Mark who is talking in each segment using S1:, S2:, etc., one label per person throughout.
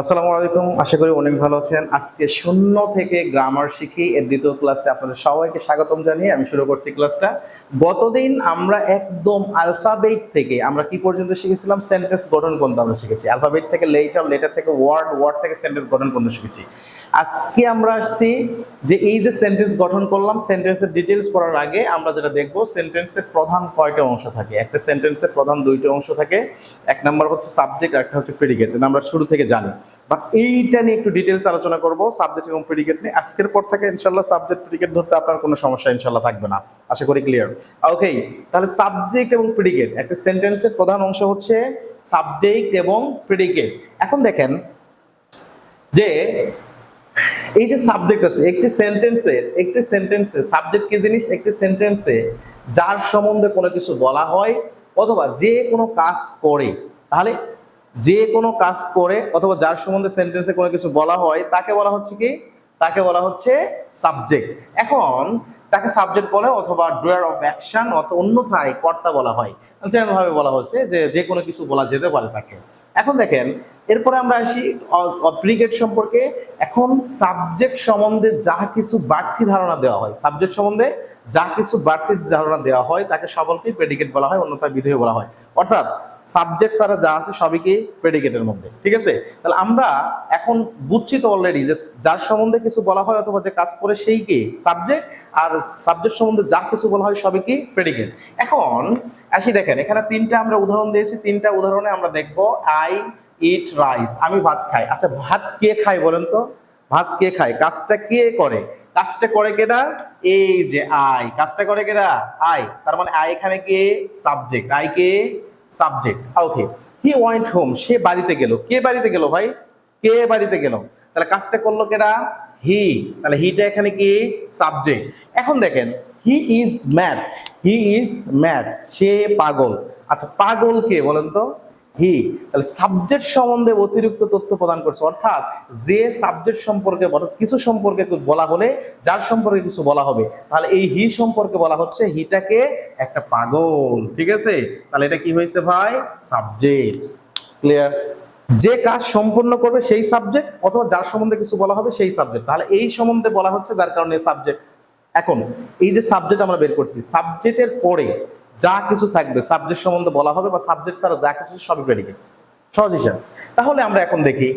S1: আসসালামু আলাইকুম। আশা করি অনেক ভালো আছেন। আজকে শূন্য থেকে গ্রামার শিখি। এর দ্বিতীয় ক্লাসে আপনাদের সবাইকে স্বাগতম জানিয়ে আমি শুরু করছি ক্লাসটা। গতদিন আমরা একদম আলফাবেট থেকে আমরা কি পর্যন্ত শিখেছিলাম? সেন্টেন্স গঠন পর্যন্ত আমরা শিখেছি। আলফাবেট থেকে লেটার লেটার থেকে ওয়ার্ড ওয়ার্ড থেকে সেন্টেন্স গঠন পর্যন্ত শিখেছি। আজকে আমরা আসছি যে এই যে সেন্টেন্স গঠন করলাম সেন্টেন্সের ডিটেলস পড়ার আগে আমরা যেটা দেখব সেন্টেন্সের প্রধান কয়টা অংশ থাকে? একটা সেন্টেন্সের প্রধান দুইটা অংশ থাকে, এক নাম্বার হচ্ছে সাবজেক্ট আর একটা হচ্ছে প্রেডিকেট এটা আমরা শুরু থেকে জানি। বাট এইটা নিয়ে একটু ডিটেলস আলোচনা করব সাবজেক্ট এবং প্রেডিকেট নিয়ে। আজকের পর থেকে ইনশাল্লাহ সাবজেক্ট প্রেডিকেট ধরতে আপনার কোনো সমস্যা ইনশাল্লাহ থাকবে না। আশা করি ক্লিয়ার ওকে তাহলে সাবজেক্ট এবং প্রেডিকেট একটা সেন্টেন্সের প্রধান অংশ হচ্ছে সাবজেক্ট এবং প্রেডিকেট এখন দেখেন যে এই যে সাবজেক্ট আছে, একটি সেন্টেন্সের একটি সেন্টেন্সে সাবজেক্ট কি জিনিস? একটি সেন্টেন্সে যার সম্বন্ধে কোনো কিছু বলা হয় অথবা যে কোনো কাজ করে, তাহলে যে কোনো কাজ করে অথবা যার সম্বন্ধে সেন্টেন্সে কোনো কিছু বলা হয়, তাকে বলা হচ্ছে কি? তাকে বলা হচ্ছে সাবজেক্ট এখন তাকে সাবজেক্ট বলে অথবা ডুয়ার অফ অ্যাকশন অথবা অন্যথায় কর্তা বলা হয়। যেমন ভাবে বলা হচ্ছে যে যে কোনো কিছু বলা যেতে পারে তাকে। এখন দেখেন এরপরে আমরা আসি প্রিগেট সম্পর্কে। এখন সাবজেক্ট সম্বন্ধে যা কিছু বাড়তি ধারণা দেওয়া হয়, সাবজেক্ট সম্বন্ধে যা কিছু বাড়তি ধারণা দেওয়া হয়, তাকে সকলকেই প্রেডিকেট বলা হয়, অন্যথায় বিধেয় বলা হয়। অর্থাৎ সাবজেক্ট ছাড়া যা আছে সবই কি প্রেডিকেটের মধ্যে, ঠিক আছে? তাহলে আমরা এখন বুঝছি তো অলরেডি যে যার সম্বন্ধে কিছু বলা হয় অথবা যে কাজ করে সেই কি সাবজেক্ট আর সাবজেক্ট সম্বন্ধে যা কিছু বলা হয় সবই কি প্রেডিকেট এখন আসি দেখেন, এখানে তিনটা আমরা উদাহরণ দিয়েছি, তিনটা উদাহরণে আমরা দেখব আই ইট রাইস আমি ভাত খাই। আচ্ছা ভাত কে খায় বলেন তো? ভাত কে খায়? কাজটা কে করে? কাজটা করে কেটা এই যে আই। কাজটা করে কেটা আই। তার মানে আই এখানে কে? Subject I K? Subject okay he went home সে বাড়িতে গেল। কে বাড়িতে গেল ভাই? কে বাড়িতে গেল? তাহলে কাজটা করল কেটা হি তাহলে হিটা এখানে কি? সাবজেক্ট এখন দেখেন he is mad he is mad সে পাগল। আচ্ছা পাগল কে বলেন তো? হি, তাহলে সাবজেক্ট সম্বন্ধে অতিরিক্ত তথ্য প্রদান করছে। অর্থাৎ যে সাবজেক্ট সম্পর্কে, অর্থাৎ কিছু সম্পর্কে বলা হলে, যার সম্পর্কে কিছু বলা হবে, তাহলে এই হি সম্পর্কে বলা হচ্ছে হিটাকে একটা পাগল। ঠিক আছে? তাহলে এটা কি হয়েছে ভাই? সাবজেক্ট ক্লিয়ার যে কাজ সম্পূর্ণ করবে সেই সাবজেক্ট অথবা যার সম্বন্ধে কিছু বলা হবে সেই সাবজেক্ট তাহলে এই সম্বন্ধে বলা হচ্ছে যার কারণে সাবজেক্ট এখন, এই যে সাবজেক্ট আমরা বের করছি সাবজেক্টের পরে যা কিছু থাকবে সাবজেক্ট সম্বন্ধে বলা হবে বা সাবজেক্ট ছাড়া যা কিছু সবই প্রেডিকেট সহজ হিসাব। তাহলে আমরা এখন দেখি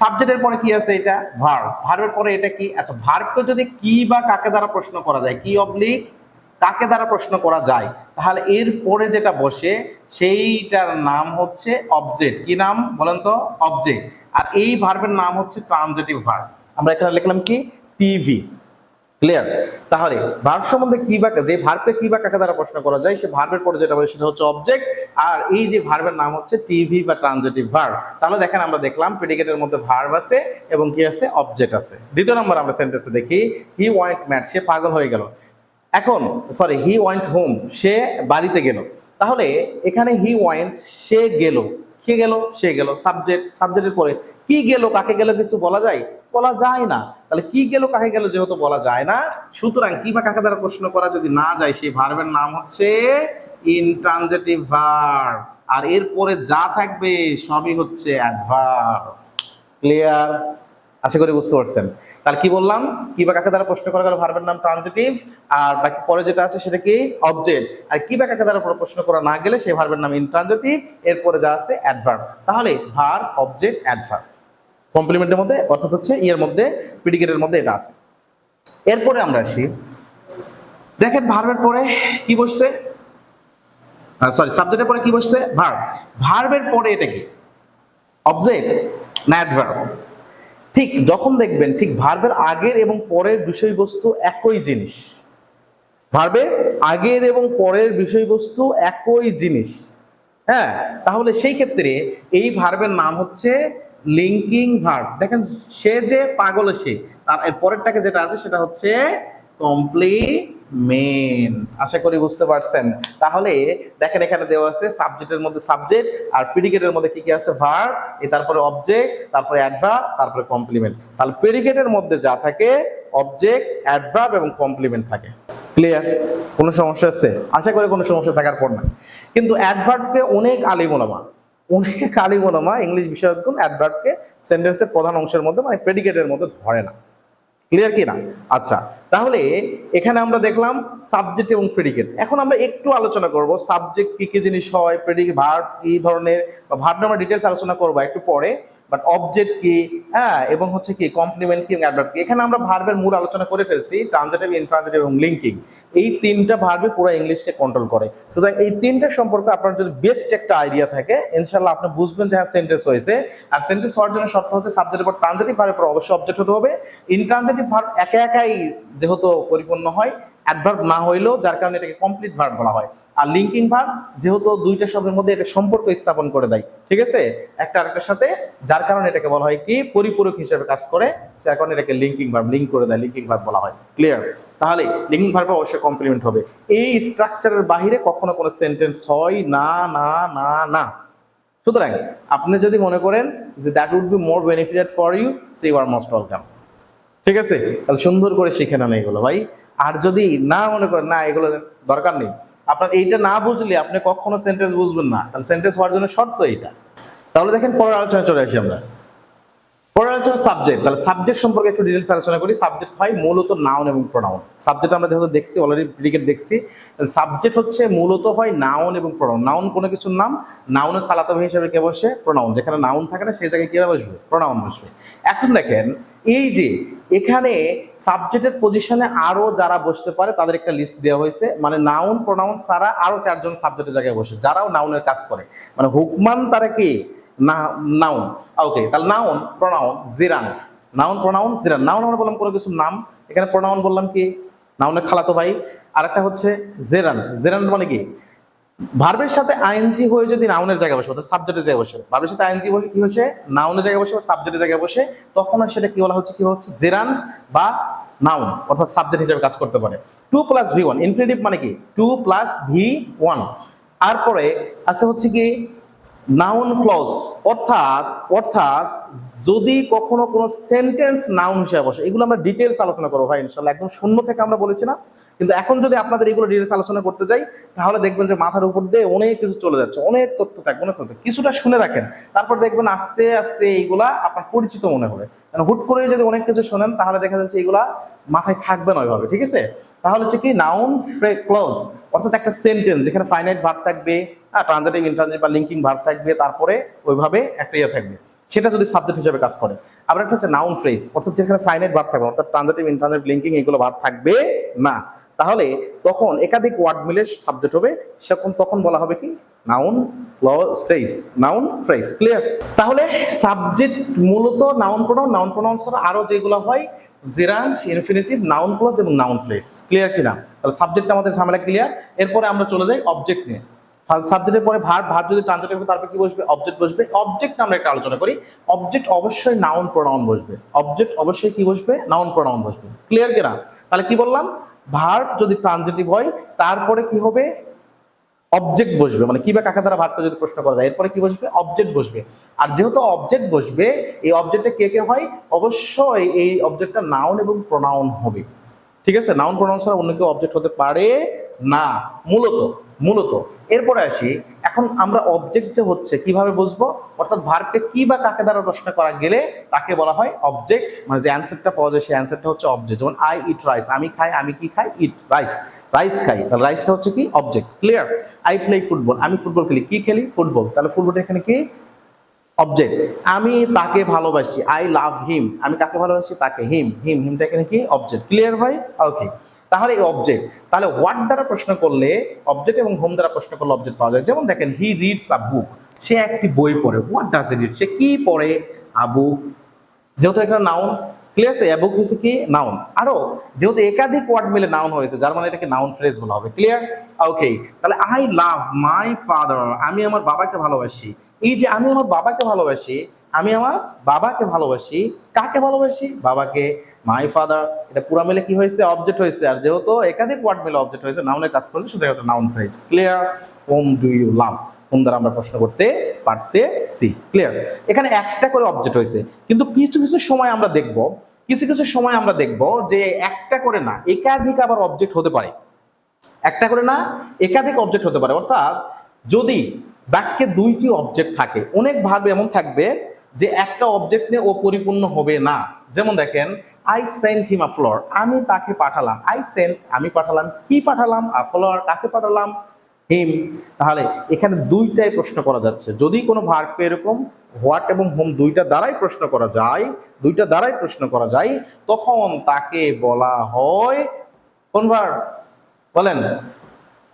S1: সাবজেক্টের পরে কি আছে এটা? ভার্ব ভার্বের পরে এটা কি? আচ্ছা ভার্বকে যদি কি বা কাকে দ্বারা প্রশ্ন করা যায়, কি অবলিক কাকে দ্বারা প্রশ্ন করা যায়? তাহলে এর পরে যেটা বসে, সেইটার নাম হচ্ছে অবজেক্ট কি নাম? বলেন তো অবজেক্ট আর এই ভার্বের নাম হচ্ছে ট্রানজেটিভ ভার্ব আমরা এখানে লিখলাম কি? টিভি ক্লিয়ার তাহলে ভার্ব সম্বন্ধে কি বা যে ভার্বকে কি বা কাকে দ্বারা প্রশ্ন করা যায়, সে ভার্বের পরে যেটা বলে সেটা হচ্ছে অবজেক্ট আর এই যে ভার্বের নাম হচ্ছে টিভি বা ট্রানজেটিভ ভার্ব তাহলে দেখেন আমরা দেখলাম প্রেডিকেটের মধ্যে ভার্ব আছে এবং কি আছে? অবজেক্ট আছে। দ্বিতীয় নম্বর আমরা সেন্টেন্সে দেখি হি ওয়ান্ট ম্যাট সে পাগল হয়ে গেল। এখন সরি হি ওয়ান্ট হোম সে বাড়িতে গেল। তাহলে এখানে হি ওয়ান্ট সে গেল। কে গেল? সে গেল। সাবজেক্ট সাবজেক্টের পরে কি গেল, কাকে গেল কিছু বলা যায়? বলা যায় না। তাহলে কি গেল, কাকে গেল যেহেতু বলা যায় না, সুতরাং কি বা কাকে দ্বারা প্রশ্ন করা যদি না যায়, সেই ভার্বের নাম হচ্ছে ইনট্রানজেটিভ ভার্ব আর এরপরে যা থাকবে, সবই হচ্ছে অ্যাডভার্ব ক্লিয়ার আশা করি বুঝতে পারছেন। তাহলে কি বললাম? কি বা কাকে দ্বারা প্রশ্ন করা গেল? ভার্বের নাম ট্রানজিটিভ আর বাকি পরে যেটা আছে সেটা কি? অবজেক্ট আর কি বা কাকে দ্বারা প্রশ্ন করা না গেলে সেই ভার্বের নাম ইনট্রানজিটিভ এরপরে যা আছে অ্যাডভার্ব তাহলে ভার অবজেক্ট অ্যাডভার্ব কমপ্লিমেন্টের মধ্যে, অর্থাৎ হচ্ছে ইয়ের মধ্যে প্রিডিকেটের মধ্যে এটা আছে। এরপরে আমরা আসি। দেখেন ভার্বের পরে কি বসছে? সরি সাবজেক্টের পরে কি বসছে? ভার্ব ভার্বের পরে এটা কি? অবজেক্ট না অ্যাডভার্ব ঠিক যখন দেখবেন, ঠিক ভার্বের আগের এবং পরের বিষয়বস্তু একই জিনিস। ভার্বের আগের এবং পরের বিষয়বস্তু একই জিনিস। হ্যাঁ তাহলে সেই ক্ষেত্রে এই ভার্বের নাম হচ্ছে লিঙ্কিং ভার্ব দেখেন, সে যে পাগল সে, তার পরেরটাকে যেটা আছে, সেটা হচ্ছে কমপ্লিমেন আশা করি বুঝতে পারছেন। তাহলে দেখেন এখানে দেওয়া আছে সাবজেক্টের মধ্যে সাবজেক্ট আর প্রিডিকেটের মধ্যে কি কি আছে? ভার্ব এ তারপরে অবজেক্ট তারপরে অ্যাডভার্ব তারপরে কমপ্লিমেন্ট তাহলে প্রেডিকেটের মধ্যে যা থাকে অবজেক্ট অ্যাডভার্ব এবং কমপ্লিমেন্ট থাকে। ক্লিয়ার কোনো সমস্যা আছে? আশা করি কোনো সমস্যা থাকার পর না। কিন্তু অ্যাডভার্বকে অনেক আলিম ওলামা অনেক কালিমনোমা ইংলিশ বিষয়গুণ অ্যাডভার্বকে সেন্টেন্সের প্রধান অংশের মধ্যে মানে প্রেডিকেটের মধ্যে ধরে না। ক্লিয়ার কি না? আচ্ছা তাহলে এখানে আমরা দেখলাম সাবজেক্ট এবং প্রেডিকেট এখন আমরা একটু আলোচনা করব সাবজেক্ট কি কি জিনিস হয় প্রেডিকেট ভার্ব কি ধরনের, বা ভার্ব আমরা ডিটেলস আলোচনা করব একটু পরে। বাট অবজেক্ট কি হ্যাঁ এবং হচ্ছে কি কমপ্লিমেন্ট কি, এবং অ্যাডভার্ব কি। এখানে আমরা ভার্বের মূল আলোচনা করে ফেলছি ট্রানজেটিভ ইনট্রানজেটিভ এবং লিঙ্কিং এই তিনটা ভার্বে পুরো ইংলিশকে কন্ট্রোল করে। সুতরাং এই তিনটা সম্পর্কে আপনার যদি বেস্ট একটা আইডিয়া থাকে ইনশাল্লাহ আপনি বুঝবেন যে হ্যাঁ সেন্টেন্স হয়েছে। আর সেন্টেন্স হওয়ার জন্য শর্ত হচ্ছে সাবজেক্টের পর ট্রানজেটিভ ভার্বের পর অবশ্যই অবজেক্ট হতে হবে। ইনট্রানজেটিভ ভার্ব একা একাই যেহেতু পরিপূর্ণ হয় অ্যাডভার্ব না হইলেও যার কারণে এটাকে কমপ্লিট ভার্ব বলা হয়। আর লিঙ্কিং ভার্ব যেহেতু দুইটা শব্দের মধ্যে এটা সম্পর্ক স্থাপন করে দেয়, ঠিক আছে? একটা আরেকটার সাথে, যার কারণে এটাকে বলা হয় কি? পরিপূরক হিসেবে কাজ করে, যার কারণে এটাকে লিঙ্কিং ভার্ব লিঙ্ক করে দেয় লিঙ্কিং ভার্ব বলা হয়। ক্লিয়ার তাহলে লিঙ্কিং ভার্ব অবশ্যই কমপ্লিমেন্ট হবে। এই স্ট্রাকচারের বাহিরে কখনো কোনো সেন্টেন্স হয় না না না না। সুতরাং আপনি যদি মনে করেন যে that would be more benefited for you say you are most welcome ঠিক আছে? তাহলে সুন্দর করে শিখে নেন এগুলো ভাই। আর যদি না মনে করেন, না, এগুলো দরকার নেই। আপনার এইটা না বুঝলে আপনি কখনো সেন্টেন্স বুঝবেন না। তাহলে সেন্টেন্স হওয়ার জন্য শর্ত এইটা। তাহলে দেখেন পরের আলোচনা চলে আসি আমরা। পরের আলোচনা সাবজেক্ট তাহলে সাবজেক্ট সম্পর্কে একটু ডিটেলস আলোচনা করি। সাবজেক্ট হয় মূলত নাউন এবং প্রোনাউন সাবজেক্ট আমরা যেহেতু দেখছি অলরেডি প্রিডিকেট দেখছি সাবজেক্ট হচ্ছে মূলত হয় নাউন এবং প্রোনাউন নাউন কোনো কিছুর নাম নাউনের খালাতো ভাই হিসেবে কে বসে? প্রোনাউন যেখানে নাউন থাকে না, সেই জায়গায় কীভাবে বসবে? প্রোনাউন বসবে। এখন দেখেন, এই যে এখানে সাবজেক্টের পজিশনে আরও যারা বসতে পারে, তাদের একটা লিস্ট দেওয়া হয়েছে। মানে নাউন প্রোনাউন ছাড়া আরও চারজন সাবজেক্টের জায়গায় বসে। যারাও নাউনের কাজ করে। মানে হুকমান তারা কি? না নাউন ওকে তাহলে noun pronoun gerund. Noun pronoun gerund. Noun আমরা বললাম কোনো কিছু, নাম। এখানে প্রোনাউন বললাম কি? নাউনের খালাতো ভাই। আরেকটা হচ্ছে জেরান। জেরান মানে কি? ভার্বের সাথে আইএনজি হয়ে যদি নাউনের জায়গায় বসে, অর্থাৎ সাবজেক্টের জায়গায় বসে, ভার্বের সাথে আইএনজি হয়ে কি হচ্ছে? নাউনের জায়গায় বসে বা সাবজেক্টের জায়গায় বসে, তখন আর সেটা কি বলা হচ্ছে? কি হচ্ছে? জেরান বা নাউন অর্থাৎ সাবজেক্ট হিসেবে কাজ করতে পারে। To plus V one infinitive মানে কি? টু প্লাস ভি ওয়ান তারপরে আছে হচ্ছে কি? নাউন ক্লজ অর্থাৎ অর্থাৎ যদি কখনো কোনো সেন্টেন্স নাউন হিসেবে বসে, এগুলো আমরা ডিটেলস আলোচনা করব ভাই, ইনশাল্লাহ। একদম শূন্য থেকে আমরা বলেছি না, কিন্তু এখন যদি আপনাদের এগুলো ডিটেলস আলোচনা করতে যাই, তাহলে দেখবেন যে মাথার উপর দিয়ে অনেক কিছু চলে যাচ্ছে, অনেক তথ্য থাকবে, অনেক তথ্য। কিছুটা শুনে রাখেন, তারপর দেখবেন আস্তে আস্তে এইগুলা আপনার পরিচিত মনে হবে। কারণ হুট করে যদি অনেক কিছু শোনেন, তাহলে দেখা যাচ্ছে এগুলা মাথায় থাকবে না ওইভাবে, ঠিক আছে? তাহলে হচ্ছে কি নাউন ক্লোজ অর্থাৎ একটা সেন্টেন্স যেখানে ফাইনাইট ভার্ব থাকবে ট্রানজেটিভ ইন্টারজেটিভ বা লিঙ্কিং ভার্ব থাকবে, তারপরে ওইভাবে একটা ইয়ে থাকবে। সেটা যদি সাবজেক্ট হিসেবে কাজ করে। আবার একটা হচ্ছে নাউন ফ্রেজ অর্থাৎ যেখানে ফাইনাইট ভার্ব থাকবে অর্থাৎ ট্রানজেটিভ ইন্টারজেটিভ লিঙ্কিং এগুলো ভার্ব থাকবে না। তাহলে তখন একাধিক ওয়ার্ড মিলে সাবজেক্ট হবে, সেরকম তখন বলা হবে কি? Noun phrase noun phrase clear তাহলে সাবজেক্ট মূলত নাউন প্রোনাউন নাউন প্রোনাউন ছাড়া আরও যেগুলো হয় জেরান্ড ইনফিনিটিভ নাউন ক্লজ এবং নাউন ফ্রেজ ক্লিয়ার কিনা? তাহলে সাবজেক্ট আমাদের ঝামেলা ক্লিয়ার এরপরে আমরা চলে যাই অবজেক্ট নিয়ে। সাবজেক্টের পরে ভার ভার যদি ট্রান্সলেট হবে তারপর কি বসবে? অবজেক্ট বসবে। অবজেক্ট আমরা একটা আলোচনা করি। অবজেক্ট অবশ্যই নাউন প্রোনাউন বসবে। অবজেক্ট অবশ্যই কি বসবে? নাউন প্রোনাউন বসবে। ক্লিয়ার কিনা? তাহলে কি বললাম? ভার যদি ট্রানজিটিভ হয়, তারপরে কি হবে? অবজেক্ট বসবে। মানে কি বা কাকে দ্বারা ভারটা যদি প্রশ্ন করা যায়? এরপরে কি বসবে? অবজেক্ট বসবে। আর যেহেতু অবজেক্ট বসবে, এই অবজেক্টে কে কে হয়? অবশ্যই এই অবজেক্টটা নাউন এবং প্রোনাউন হবে। ঠিক আছে? নাউন প্রোনাউন ছাড়া অন্য কেউ অবজেক্ট হতে পারে না। মূলত মূলত এরপরে আসি, এখন আমরা অবজেক্ট যে হচ্ছে কীভাবে বুঝব? অর্থাৎ ভার্বকে কি বা কাকে দ্বারা প্রশ্ন করা গেলে তাকে বলা হয় অবজেক্ট মানে যে অ্যান্সারটা পাওয়া যায় সেই অ্যান্সারটা হচ্ছে অবজেক্ট যেমন আই ইট রাইস আমি খাই, আমি কি খাই? ইট রাইস রাইস খাই, তাহলে রাইসটা হচ্ছে কি? Object clear I play football আমি ফুটবল খেলি, কি খেলি? ফুটবল তাহলে ফুটবলটা এখানে কি? অবজেক্ট আমি তাকে ভালোবাসি আই লাভ হিম আমি কাকে ভালোবাসি? তাকে হিম হিম হিমটা এখানে কি? অবজেক্ট ক্লিয়ার ভাই? ওকে তাহলে এই অবজেক্ট তাহলে হোয়াট দ্বারা প্রশ্ন করলে অবজেক্ট এবং হোম দ্বারা প্রশ্ন করলে অবজেক্ট পাওয়া যায়। যেমন দেখেন হি রিডস আ বুক সে একটি বই পড়ে হোয়াট ডাজ রিড সে কি পড়ে? আ বুক যেহেতু এখানে নাউন ক্লিয়ার আছে বুক হচ্ছে কি? নাউন আরও, যেহেতু একাধিক ওয়ার্ড মিলে নাউন হয়েছে, যার মানে এটাকে নাউন ফ্রেজ বলা হবে ক্লিয়ার ওকে তাহলে আই লাভ মাই ফাদার আমি আমার বাবাকে ভালোবাসি। এই যে আমি আমার বাবাকে ভালোবাসি আমি আমার বাবাকে ভালোবাসি। কাকে ভালোবাসি? বাবাকে। মাই ফাদার এটা পুরা মিলে কি হয়েছে? অবজেক্ট হয়েছে। আর যেহেতু একাধিক ওয়ার্ড মিলে অবজেক্ট হয়েছে নাউনের কাজ করছে শুধু একটা noun phrase clear whom do you love whom দ্বারা আমরা প্রশ্ন করতে পারতেছি? ক্লিয়ার এখানে একটা করে অবজেক্ট হয়েছে। কিন্তু কিছু কিছু সময় আমরা দেখব, কিছু কিছু সময় আমরা দেখব যে একটা করে না, একাধিক আবার অবজেক্ট হতে পারে। একটা করে না, একাধিক অবজেক্ট হতে পারে। অর্থাৎ যদি বাক্যে দুইটি অবজেক্ট থাকে, অনেক ভাবে এমন থাকবে যে একটা অবজেক্ট নিয়ে ও পরিপূর্ণ হবে না। যেমন দেখেন আই সেন্ট হিম আ আমি তাকে পাঠালাম। আই সেন্ট আমি পাঠালাম কি পাঠালাম আ কাকে পাঠালাম? হিম তাহলে এখানে দুইটাই প্রশ্ন করা যাচ্ছে। যদি কোনো ভার্বকে এরকম হোয়াট এবং হোম দুইটা দ্বারাই প্রশ্ন করা যায়, দুইটা দ্বারাই প্রশ্ন করা যায়, তখন তাকে বলা হয় কোন ভার্ব বলেন?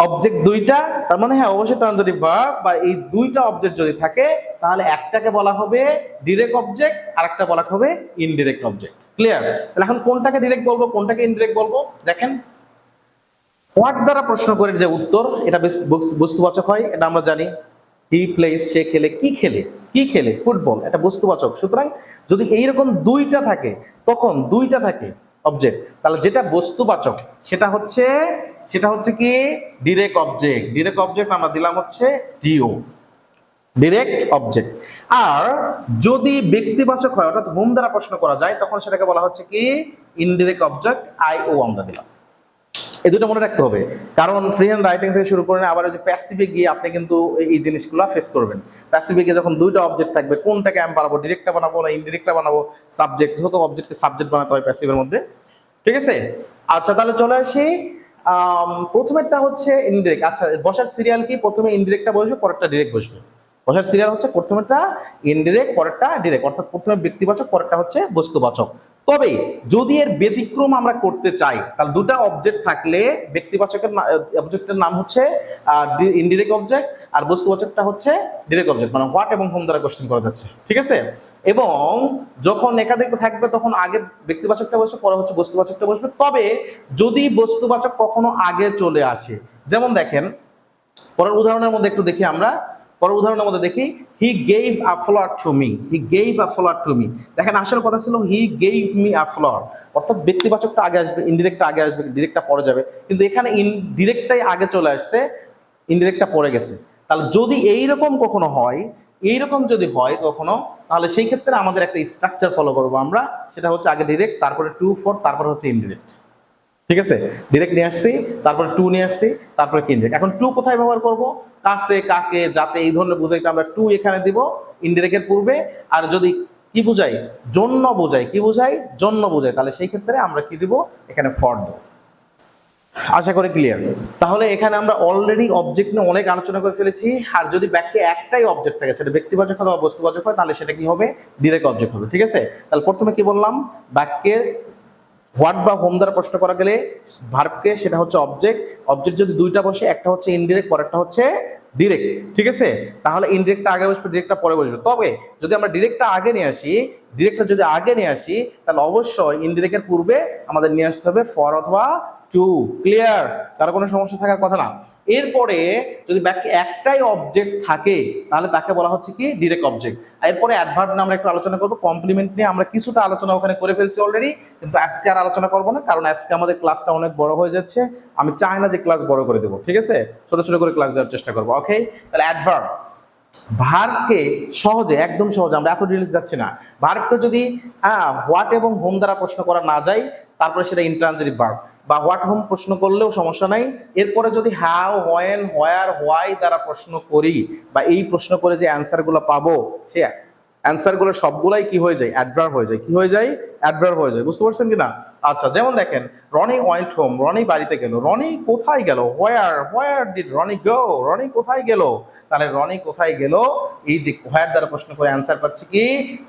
S1: অবজেক্ট দুইটা, তার মানে হ্যাঁ অবশ্যই ট্রানজিটিভ ভার্ব বা এই দুইটা অবজেক্ট যদি থাকে, তাহলে একটাকে বলা হবে ডিরেক্ট অবজেক্ট আর একটা বলা হবে ইনডিরেক্ট অবজেক্ট ক্লিয়ার তাহলে এখন কোনটাকে ডিরেক্ট বলব, কোনটাকে ইনডিরেক্ট বলব? দেখেন হোয়াট দ্বারা প্রশ্ন করে যে উত্তর, এটা বস্তুবাচক হয়, এটা আমরা জানি। হি প্লেস সে খেলে, কি খেলে? কি খেলে? ফুটবল এটা বস্তুবাচক। সুতরাং যদি এইরকম দুইটা থাকে, তখন দুইটা থাকে অবজেক্ট তাহলে যেটা বস্তুবাচক, সেটা হচ্ছে সেটা হচ্ছে কি? ডিরেক্ট অবজেক্ট ডিরেক্ট অবজেক্ট আমরা দিলাম হচ্ছে ডিও ডিরেক্ট অবজেক্ট আর যদি ব্যক্তিবাচক হয়, অর্থাৎ হোম দ্বারা প্রশ্ন করা যায়, তখন সেটাকে বলা হচ্ছে কি? ইনডিরেক্ট অবজেক্ট আইও আমরা দিলাম। এই দুটো মনে রাখতে হবে। কারণ ফ্রি হ্যান্ড রাইটিং থেকে শুরু করে আবার ওই যে প্যাসিফে গিয়ে আপনি কিন্তু এই জিনিসগুলো ফেস করবেন। প্যাসিফে গিয়ে যখন দুইটা অবজেক্ট থাকবে, কোনটাকে আমি বানাবো ডিরেক্টটা বানাবো না ইনডিরেক্টটা বানাবো? সাবজেক্ট হতো অবজেক্টকে সাবজেক্ট বানাতে হয় প্যাসিভের মধ্যে। ঠিক আছে? আচ্ছা তাহলে চলে আসি। প্রথমেরটা হচ্ছে ইনডিরেক্ট আচ্ছা বসার সিরিয়াল কি? প্রথমে ইনডিরেক্টটা বসবে, পরেরটা ডিরেক্ট বসবে। বসার সিরিয়াল হচ্ছে প্রথমেরটা ইনডিরেক্ট পরেরটা ডিরেক্ট অর্থাৎ প্রথমে ব্যক্তিবাচক, পরেরটা হচ্ছে বস্তুবাচক। তবে যদি এর ব্যতিক্রম আমরা করতে চাই, তাহলে দুটা অবজেক্ট থাকলে ব্যক্তিবাচকের অবজেক্টের নাম হচ্ছে ইনডিরেক্ট অবজেক্ট আর বস্তুবাচকটা হচ্ছে ডিরেক্ট অবজেক্ট মানে হোয়াট এবং হোম দ্বারা কোশ্চেন করা যাচ্ছে, ঠিক আছে? এবং যখন একাধিক থাকবে, তখন আগে ব্যক্তিবাচকটা বসবে, পরে হচ্ছে বস্তুবাচকটা বসবে। তবে যদি বস্তুবাচক কখনো আগে চলে আসে, যেমন দেখেন, পরের উদাহরণের মধ্যে একটু দেখি আমরা পরের উদাহরণের মধ্যে দেখি he gave a flower to me he gave a flower to me দেখেন আসল কথা ছিল হি গেইভ মি আ ফ্লোয়ার অর্থাৎ ব্যক্তিবাচকটা আগে আসবে ইনডিরেক্টটা আগে আসবে ডিরেক্টটা পরে যাবে। কিন্তু এখানে ইনডিরেক্টটাই আগে চলে আসছে ইনডিরেক্টটা পরে গেছে। তাহলে যদি এইরকম কখনো হয়, এইরকম যদি হয় কখনো, তাহলে সেই ক্ষেত্রে আমাদের একটা স্ট্রাকচার ফলো করব আমরা। সেটা হচ্ছে আগে ডিরেক্ট তারপরে টু ফোর তারপরে হচ্ছে ইনডিরেক্ট ঠিক আছে? ডিরেক্ট নিয়ে আসছি, তারপরে টু নিয়ে আসছি, তারপরে ইনডিরেক্ট এখন টু কোথায় ব্যবহার করব? কাছে, কাকে, যাতে এই ধরনের বুঝাইতে আমরা টু এখানে দিব ইনডিরেক্টের পূর্বে। আর যদি কি বুঝাই? জন্য বোঝাই। কি বুঝাই? জন্য বোঝাই। তাহলে সেই ক্ষেত্রে আমরা কি দিব? এখানে ফর দেব। আশা করি ক্লিয়ার তাহলে এখানে আমরা অলরেডি অবজেক্ট নিয়ে অনেক আলোচনা করে ফেলেছি। আর যদি বাক্যে একটাই অবজেক্ট থাকে, সেটা ব্যক্তিবাচক হয় বা বস্তুবাচক হয়, তাহলে সেটা কি হবে? ডিরেক্ট অবজেক্ট হবে। ঠিক আছে? তাহলে প্রথমে কি বললাম? বাক্যে হোয়াট বা হোম দ্বারা প্রশ্ন করা গেলে ভার্বকে সেটা হচ্ছে অবজেক্ট অবজেক্ট যদি দুইটা বসে, একটা হচ্ছে ইনডিরেক্ট পরেরটা হচ্ছে ডিরেক্ট ঠিক আছে? তাহলে ইনডিরেক্টটা আগে বসবে ডিরেক্টটা পরে বসবে। তবে যদি আমরা ডিরেক্টটা আগে নিয়ে আসি ডিরেক্টটা যদি আগে নিয়ে আসি, তাহলে অবশ্যই ইনডিরেক্টের পূর্বে আমাদের নিয়ে আসতে হবে ফর অথবা টু ক্লিয়ার তার কোনো সমস্যা থাকার কথা না। এরপরে যদি বাক্যে একটাই অবজেক্ট থাকে, তাহলে তাকে বলা হচ্ছে কি? ডিরেক্ট অবজেক্ট এরপরে অ্যাডভার্ব নিয়ে আমরা একটু আলোচনা করব। কমপ্লিমেন্ট নিয়ে আমরা কিছুটা আলোচনা ওখানে করে ফেলছি অলরেডি কিন্তু আজকে আর আলোচনা করব না, কারণ আজকে আমাদের ক্লাসটা অনেক বড় হয়ে যাচ্ছে। আমি চাই না যে ক্লাস বড় করে দেবো, ঠিক আছে? ছোট ছোট করে ক্লাস দেওয়ার চেষ্টা করব ওকে তাহলে অ্যাডভার্ব ভার্বকে সহজে, একদম সহজে, আমরা এত ডিটেলস যাচ্ছি না। ভার্বকে যদি হ্যাঁ হোয়াট এবং হোম দ্বারা প্রশ্ন করা না যায়, তারপরে সেটা ইন্ট্রানজিটিভ ভার্ব বা হোয়াট হোম প্রশ্ন করলেও সমস্যা নাই। এরপরে যদি হ্যাও হোয়েন হোয়ার হোয়াই দ্বারা প্রশ্ন করি বা এই প্রশ্ন করে যে অ্যান্সারগুলো পাবো, সে অ্যান্সারগুলো সবগুলাই কি হয়ে যায়? অ্যাডভার হয়ে যায়। কি হয়ে যায়? অ্যাডভার্ব হয়ে যায়, বুঝতে পারছেন কি না আচ্ছা যেমন দেখেন, রনি ওয়েন্ট হোম রনি বাড়িতে গেল, রনি কোথায় গেল? Where where did Roni go Roni কোথায় গেল? তাহলে রনি কোথায় গেল? এই যে হোয়ার দ্বারা প্রশ্ন করে অ্যান্সার পাচ্ছি কি?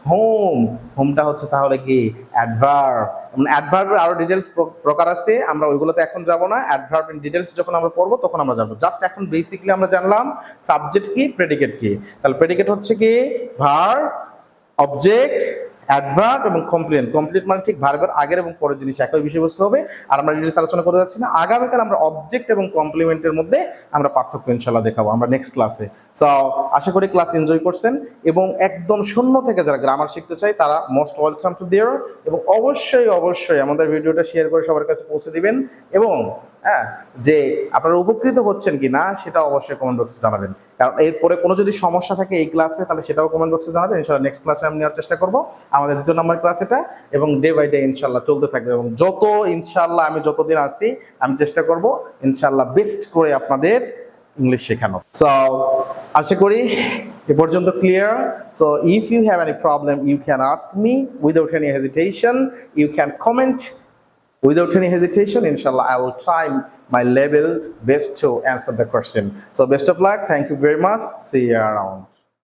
S1: হোম হোমটা হচ্ছে তাহলে কি? অ্যাডভার্ব মানে অ্যাডভার্বের আরও ডিটেলস প্রকার আছে, আমরা ওইগুলোতে এখন যাব না। অ্যাডভার্ব ইন ডিটেলস যখন আমরা পড়ব, তখন আমরা জানব। জাস্ট এখন বেসিক্যালি আমরা জানলাম সাবজেক্ট কি প্রেডিকেট কি? তাহলে প্রেডিকেট হচ্ছে কি? ভার অবজেক্ট অ্যাডভার্ব এবং কমপ্লেন কমপ্লিট মানে ঠিক ভার্বের আগের এবং পরের জিনিস একই বিষয়বস্তু হবে। আর আমরা ডিটেলস আলোচনা করে যাচ্ছি না। আগামীকাল আমরা অবজেক্ট এবং কমপ্লিমেন্টের মধ্যে আমরা পার্থক্য ইনশাল্লাহ দেখাবো আমরা নেক্সট ক্লাসে সো আশা করি ক্লাস এনজয় করছেন এবং একদম শূন্য থেকে যারা গ্রামার শিখতে চায়, তারা মোস্ট ওয়েলকাম টু দেয়ার এবং অবশ্যই অবশ্যই আমাদের ভিডিওটা শেয়ার করে সবার কাছে পৌঁছে দিবেন। এবং হ্যাঁ যে আপনারা উপকৃত হচ্ছেন কি না সেটা অবশ্যই কমেন্ট বক্সে জানাবেন। কারণ এরপরে কোনো যদি সমস্যা থাকে এই ক্লাসে তাহলে সেটাও কমেন্ট বক্সে জানাবেন। ইনশাল্লাহ নেক্সট ক্লাসে আমি নেওয়ার চেষ্টা করব। আমাদের দ্বিতীয় নম্বর ক্লাস এটা, এবং ডে বাই ডে ইনশাল্লাহ চলতে থাকবে। এবং যত ইনশাল্লাহ আমি যতদিন আসি আমি চেষ্টা করব ইনশাল্লাহ বেস্ট করে আপনাদের ইংলিশ শেখানো সো আশা করি এ পর্যন্ত clear so if you have any problem you can ask me without any hesitation you can comment without any hesitation inshallah i will try my level best to answer the question. So best of luck. Thank you very much. See you around